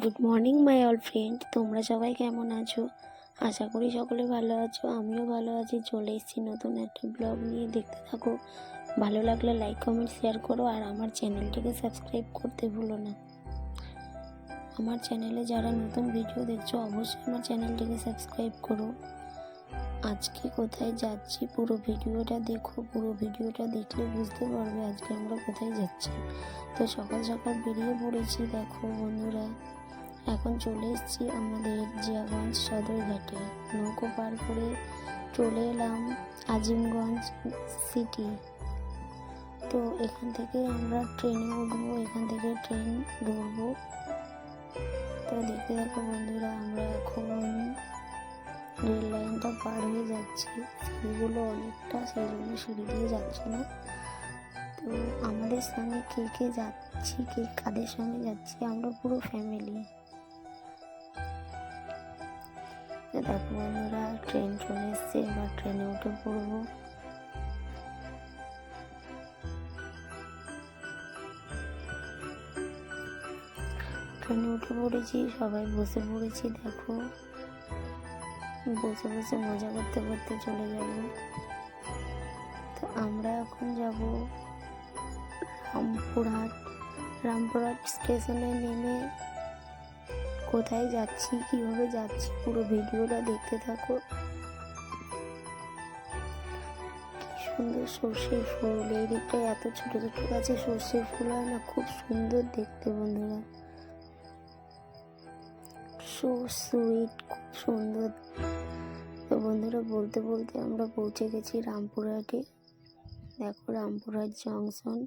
Good morning my all friend তোমরা সবাই কেমন আছো? আশা করি সকলে ভালো আছো। আমিও ভালো আছি। চলে এসেছি নতুন একটা ব্লগ নিয়ে। দেখতে থাকো। ভালো লাগলে লাইক কমেন্ট শেয়ার করো। আর আমার চ্যানেলটিকে সাবস্ক্রাইব করতে ভুলো না। আমার চ্যানেলে যারা নতুন ভিডিও দেখছ, অবশ্যই আমার চ্যানেলটিকে সাবস্ক্রাইব করো। আজকে কোথায় যাচ্ছি? পুরো ভিডিওটা দেখো। পুরো ভিডিওটা দেখলে বুঝতে পারবে আজকে আমরা কোথায় যাচ্ছি। তো সকাল সকাল বেরিয়ে পড়েছি। দেখো বন্ধুরা। এখন চলে এসেছি আমাদের জিয়াগঞ্জ সদরঘাটে নৌকো পার করে চলে এলাম আজিমগঞ্জ সিটি। তো এখান থেকে আমরা ট্রেনে উঠবো, এখান থেকে ট্রেন ধরবো। তো দেখতে দেখো বন্ধুরা, আমরা এখন রেল লাইনটা পার হয়ে যাচ্ছি। সিঁড়িগুলো অনেকটা সেই জন্য সিঁড়ি দিয়ে যাচ্ছে না। তো আমাদের সঙ্গে কে কে যাচ্ছি, কে কাদের সঙ্গে যাচ্ছি, আমরা পুরো ফ্যামিলি দেখো বন্ধুরা, ট্রেন চলে এসছে, এবার ট্রেনে উঠে পড়ব। ট্রেনে উঠে পড়েছি, সবাই বসে পড়েছি, দেখো। বসে বসে মজা করতে করতে চলে যাব। তো আমরা এখন যাব রামপুরহাট। রামপুরহাট স্টেশনে নেমে কোথায় যাচ্ছি, কীভাবে যাচ্ছি, পুরো ভিডিওটা দেখতে থাকো। সুন্দর সর্ষের ফুল, এই দিকটা এত ছোট ছোট গাছে সর্ষের ফুল হয় না, খুব সুন্দর দেখতে বন্ধুরা। সো সুইট খুব সুন্দর। তো বন্ধুরা, বলতে বলতে আমরা পৌঁছে গেছি রামপুরহাটে। দেখো রামপুরহাট জংশন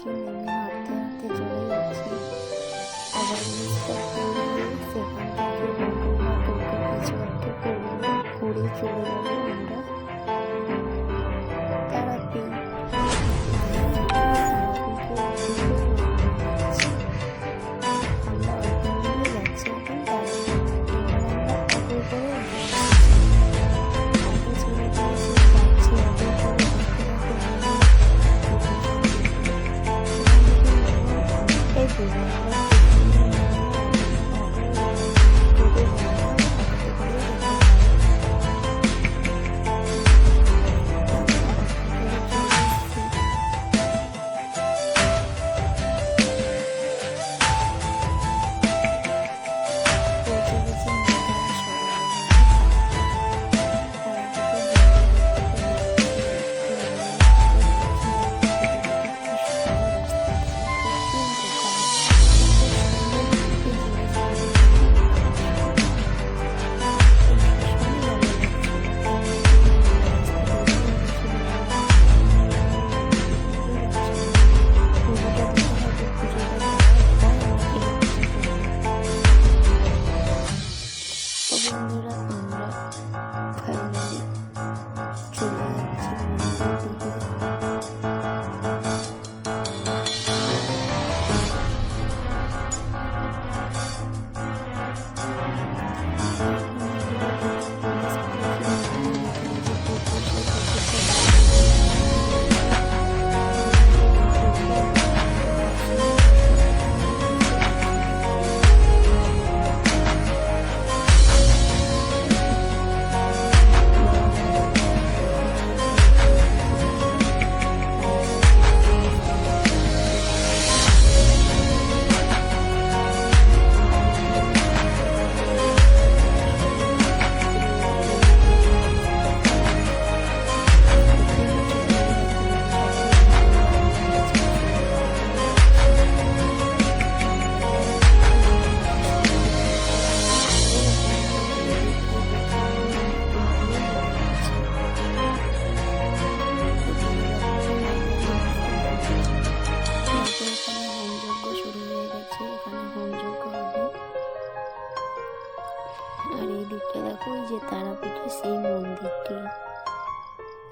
পড়েছি নেমে হাঁটতে হাঁটতে চলে যাচ্ছি। আবার সেখান থেকে ঘুরে চলে যাব আর এই দিকটা দেখো এই যে তারাপীঠের সেই মন্দিরটি।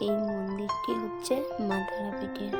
এই মন্দিরটি হচ্ছে মা তারাপীঠের।